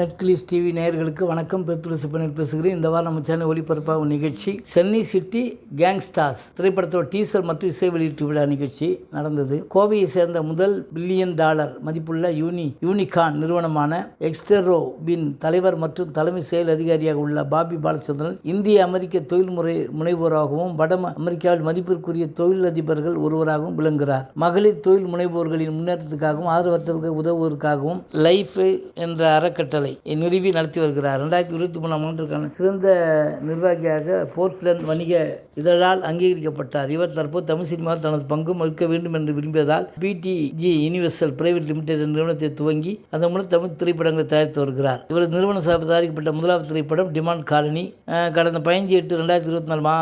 நெட்கிளிஸ் TV நேயர்களுக்கு வணக்கம். பெருத்துள சிப்பனில் பேசுகிறேன். இந்த வாரம் நம்ம சேனல் ஒளிபரப்பாகும் நிகழ்ச்சி சென்னை சிட்டி கேங்ஸ்டார்ஸ் திரைப்படத்தோட டீசர் மற்றும் இசை வெளியீட்டு விழா நிகழ்ச்சி நடந்தது. கோவையை சேர்ந்த முதல் பில்லியன் டாலர் மதிப்புள்ள யூனி யூனிகான் நிறுவனமான எக்ஸ்டெரோ பின் தலைவர் மற்றும் தலைமை செயல் அதிகாரியாக உள்ள பாபி பாலச்சந்திரன் இந்திய அமெரிக்க தொழில்முறை முனைவோராகவும் வட அமெரிக்காவில் மதிப்பிற்குரிய தொழிலதிபர்கள் ஒருவராகவும் விளங்குகிறார். மகளிர் தொழில் முனைவோர்களின் முன்னேற்றத்துக்காகவும் ஆதரவற்றவர்கள் உதவுவதற்காகவும் லைஃப் என்ற அறக்கட்டளை நிறுவி நடத்தி வருகிறார். ரெண்டாயிரத்தி இருபத்தி மூணாம் ஆண்டுக்கான சிறந்த நிர்வாகியாக போர்ட்லண்ட் வணிக இதழால் அங்கீகரிக்கப்பட்டார். இவர் தற்போது தமிழ் சினிமாவில் தனது பங்கும் வகிக்க வேண்டும் என்று விரும்பியதால் பிடிஜி யூனிவர்சல் பிரைவேட் லிமிடெட் என்ற நிறுவனத்தை துவங்கி அதன் மூலம் தமிழ் திரைப்படங்களை தயாரித்து வருகிறார். இவரது நிறுவன சார்பில் தயாரிக்கப்பட்ட முதலாவது திரைப்படம் டிமாண்ட் காலனி கடந்த பதினஞ்சு எட்டு ரெண்டாயிரத்தி இருபத்தி நாலு மா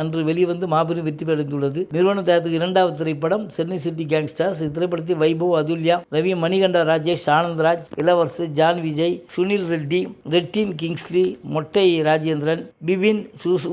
அன்று வெளிவந்து மாபெரும் வெற்றி அடைந்துள்ளது நிறுவனம் தயாரித்த இரண்டாவது திரைப்படம் சென்னை சிட்டி கேங்ஸ்டர்ஸ் இத்திரைப்படத்தில் வைபவ் அதுல்யா ரவி மணிகண்டா ராஜேஷ் ஆனந்த்ராஜ் இளவரசு ஜான் விஜய் சுனில் ரெட்டி ரெட்டின் கிங்ஸ்லி மொட்டை ராஜேந்திரன் பிபின்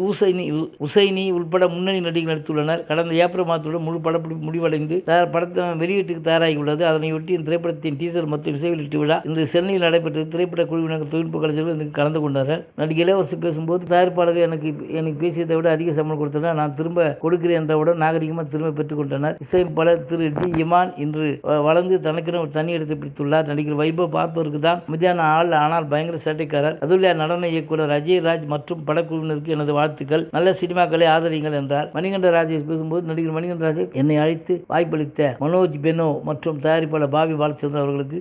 உசைனி உசைனி உட்பட முன்னணி நடிகர்கள் நடித்துள்ளனர். கடந்த ஏப்ரல் மாதத்துடன் முழு படப்பிடிப்பு முடிவடைந்து படத்தின் படத்தை வெளியீட்டுக்கு தயாராகியுள்ளது. அதனையொட்டி இந்த திரைப்படத்தின் டீசர் மற்றும் இசை வெளியீட்டு விழா இன்று சென்னையில் நடைபெற்றது. திரைப்பட குழுவினர் தொழில்நுட்ப கலைஞர்கள் கலந்து கொண்டார்கள். நடிகை இளவரசி பேசும்போது தயாரிப்பாளர்கள் எனக்கு எனக்கு பேசியதை விட அதிக சம்பளம் கொடுத்தனர். நான் திரும்ப கொடுக்கிறேன் என்றவுடன் நாகரிகமாக திரும்ப பெற்றுக்கொண்டனர் இசையமைப்பாளர் திரு டி. இமான் இன்று வளர்ந்து தனக்கென ஒரு தனி இடத்தை பிடித்துள்ளார். நடிகர் வைபவ் பார்ப்பதற்கு தான் மத்தியான ஆள் ஆனால் பயங்கர சேட்டைக்காரர். அதுல்யா நடன இயக்குனர் அஜய் ராஜ் மற்றும் படக்குழுவினருக்கு எனது வாழ்த்துக்கள். நல்ல சினிமாக்களை ஆதரிங்கள் என்றார். மணிகண்ட ராஜேஷ் பேசும்போது நடிகர் மணிகண்ட ராஜேஷ் என்னை அழைத்து வாய்ப்பளித்த மனோஜ் பெனோ மற்றும் தயாரிப்பாளர் பாபி பாலச்சந்திரன் அவர்களுக்கு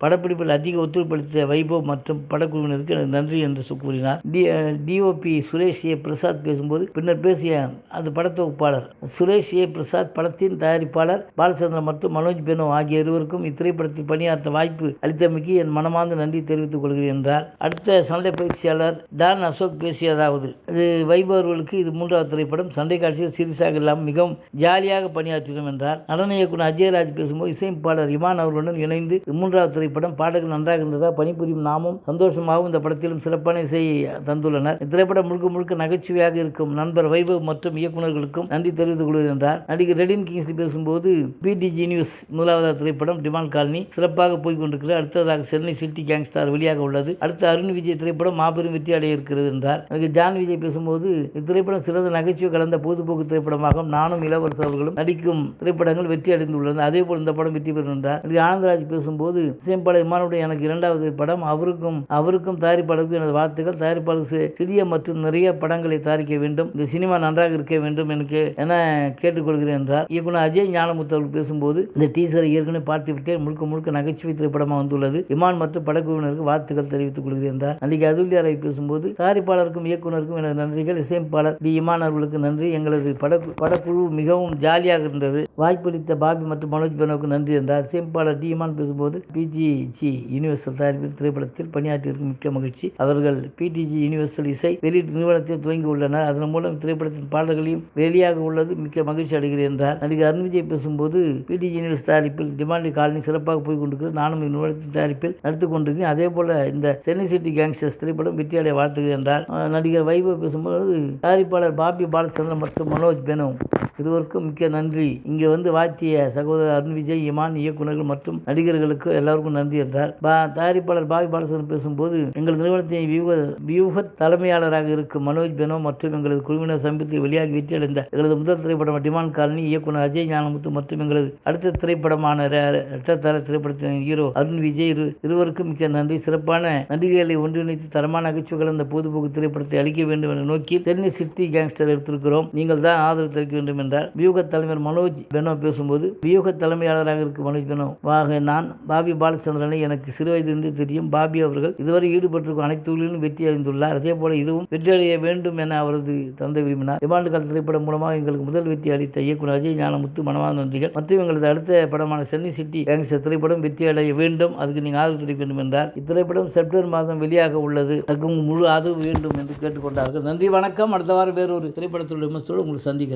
படப்பிடிப்பில் அதிக ஒத்துழைப்பளித்த வைபவ் மற்றும் படக்குழுவினருக்கு எனக்கு நன்றி என்று கூறினார். D DOP Suresh A. Prasad பேசும்போது பின்னர் பேசிய அந்த படத்தொகுப்பாளர். சுரேஷ் ஏ. பிரசாத் படத்தின் தயாரிப்பாளர் பாலச்சந்திரன் மற்றும் மனோஜ் பெனோ ஆகிய இருவருக்கும் இத்திரைப்படத்தில் பணியாற்ற வாய்ப்பு அளித்தமைக்கு என் மனமார்ந்த நன்றி தெரிவித்துக் கொள்கிறேன் என்றார். அடுத்த சண்டை பயிற்சியாளர் தான் அசோக் பேசியதாவது இது வைபவர்களுக்கு அவர்களுக்கு இது மூன்றாவது திரைப்படம். சண்டை காட்சிகள் சீரியஸாக இல்லாமல் மிகவும் ஜாலியாக பணியாற்றினோம் என்றார். நடன இயக்குனர் அஜயராஜ் பேசும்போது இசையமைப்பாளர் இமான் அவர்களுடன் இணைந்து மூன்றாவது திரைப்படம் பாடல்கள் நன்றாக இருந்ததா? பணிபுரியும் நாமும் சந்தோஷமாகவும் இந்த படத்திலும் சிறப்பான இசையை தந்துள்ளனர். இத்திரைப்படம் முழுக்க முழுக்க நகைச்சுவையாக இருக்கும் நண்பர் வைபவ் மற்றும் இயக்குநர்களுக்கும் நன்றி தெரிவித்துக் கொள்கிறேன் என்றார். நடிகர் ரெடின் கிங்ஸ்லி பேசும்போது பிடிஜி நியூஸ் முதலாவது திரைப்படம் டிமாண்ட் காலனி சிறப்பாக போய் கொண்டிருக்கிறது. அடுத்ததாக சென்னை சிட்டி கேங்ஸ்டார் வெளியாக உள்ளது. அடுத்த அருண் விஜய் திரைப்படம் மாபெரும் வெற்றி அடைய இருக்கிறது என்றார். ஜான் விஜய் பேசும்போது இத்திரைப்படம் சிறந்த நகைச்சுவை கலந்த பொழுதுபோக்கு திரைப்படமாகும் நானும் இளவரசு அவர்களும் நடிக்கும் திரைப்படங்கள் வெற்றி அடைந்துள்ளன. அதே போல் இந்த படம் வெற்றி பெறும் என்றார். ஆனந்தராஜ் பேசும்போது இசையமைப்பாளர் இமானுடைய எனக்கு இரண்டாவது படம். அவருக்கும் அவருக்கும் தயாரிப்பாளருக்கும் எனது வாழ்த்துக்கள். தயாரிப்பாளர் சிறிய மற்றும் நிறைய படங்களை தயாரிக்க வேண்டும். இந்த சினிமா நன்றாக இருக்க வேண்டும் எனக்கு என கேட்டுக்கொள்கிறேன் என்றார். இயக்குனர் அஜய் ஞானமுத்து அவர்கள் பேசும்போது இந்த டீசரை ஏற்கனவே பார்த்து விட்டேன். முழுக்க முழுக்க நகைச்சுவை திரைப்படமாக வந்துள்ளது. இமான் மற்றும் படக்குழுவினருக்கு வாழ்த்துக்கள் தெரிவித்துக் கொள்கிறேன் என்றார். நடிகை அதுல்யாரை பேசும்போது தயாரிப்பாளருக்கும் இயக்குனருக்கும் எனது நன்றிகள். இசையமைப்பாளர் பி. இமான் அவர்களுக்கு நன்றி. எங்களது பட படக்குழு மிகவும் ஜாலியாக இருந்தது. வாய்ப்பளித்த பாபி மற்றும் மனோஜ் பெனோவுக்கு நன்றி என்றார். இசையமைப்பாளர் டி. இமான் பேசும்போது பிஜி பிடிஜி யூனிவர்சல் தயாரிப்பில் திரைப்படத்தில் பணியாற்றியிருக்கும் மிக்க மகிழ்ச்சி. அவர்கள் பிடிஜி யூனிவர்சல் இசை வெளியீட்டு நிறுவனத்தில் துவங்கி உள்ளனர். அதன் மூலம் திரைப்படத்தின் பாடல்களையும் வெளியாக உள்ளது மிக்க மகிழ்ச்சி அடைகிறேன் என்றார். நடிகர் அருண் விஜய் பேசும்போது பிடிஜி யூனிவர்ஸ் தயாரிப்பில் டிமாண்டி காலனி சிறப்பாக போய் கொண்டிருக்கிறது. நானும் இந்நிறுவனத்தின் தயாரிப்பில் நடித்துக் கொண்டிருக்கிறேன். அதே போல இந்த சென்னை சிட்டி கேங்ஸ்டர்ஸ் திரைப்படம் வெற்றியடைய வாழ்த்துகிறேன் என்றார். நடிகர் வைபவ் பேசும்போது தயாரிப்பாளர் பாபி பாலச்சந்திரன் மற்றும் மனோஜ் பெனோ இருவருக்கும் மிக்க நன்றி. இங்கே வந்து வாழ்த்திய சகோதரர் அருண் விஜய் இமான் இயக்குநர்கள் மற்றும் நடிகர்களுக்கு எல்லாருக்கும் நன்றி என்றார் பா தயாரிப்பாளர் பாபி பாலச்சந்திரன் பேசும்போது எங்கள் நிறுவனத்தின் வியூக வியூக தலைமையாளராக இருக்கும் மனோஜ் பெனோ மற்றும் எங்களது குழுவினர் சமீபத்தில் வெளியாகி வெற்றி அடைந்த எங்களது முதல் திரைப்படம் டிமாண்ட் காலனி இயக்குனர் அஜய் ஞானமுத்து மற்றும் எங்களது அடுத்த திரைப்படமான ரெ- திரைப்படத்தின் ஹீரோ அருண் விஜய் இரு இருவருக்கும் மிக்க நன்றி. சிறப்பான நடிகைகளை ஒன்றிணைத்து தரமான நகைச்சுவை கலந்த பொதுபோக்கு திரைப்படத்தை அளிக்க வேண்டும் என்ற நோக்கி சென்னை சிட்டி கேங்ஸ்டர் எடுத்திருக்கிறோம். நீங்கள் தான் ஆதரவு தெரிவிக்க வேண்டும் என்றார். வியூக தலைவர் மனோஜ் பெனோ பேசும்போது வியூக தலைமையாளராக இருக்கும் மனோஜ் பெனோ வாக நான் பாபி சந்திரனை எனக்கு சிறு வயதிலிருந்து தெரியும். பாபி அவர்கள் இதுவரை ஈடுபட்டிருக்கும் அனைத்து தொழிலும் வெற்றி அடைந்துள்ளார். அதே போல இதுவும் வெற்றி அடைய வேண்டும் என அவரது தந்தை விரும்பினார். டிமாண்ட் கால திரைப்படம் மூலமாக எங்களுக்கு முதல் வெற்றி அளித்த இயக்குனர் அஜய் ஞானமுத்து மனமார்ந்த நன்றிகள் மற்றும் எங்களது அடுத்த படமான சென்னை சிட்டி கேங்ஸ்டர் திரைப்படம் வெற்றி அடைய வேண்டும். அதுக்கு நீங்கள் ஆதரவு தெரிவிக்க வேண்டும் என்றார். இத்திரைப்படம் செப்டம்பர் மாதம் வெளியாக உள்ளது. அதுக்கு முழு ஆதரவு வேண்டும் என்று கேட்டுக்கொண்டார்கள். நன்றி வணக்கம். அடுத்த வாரம் வேறொரு திரைப்படத்துடைய விமர்சனத்தோடு உங்களை சந்திக்கிறேன்.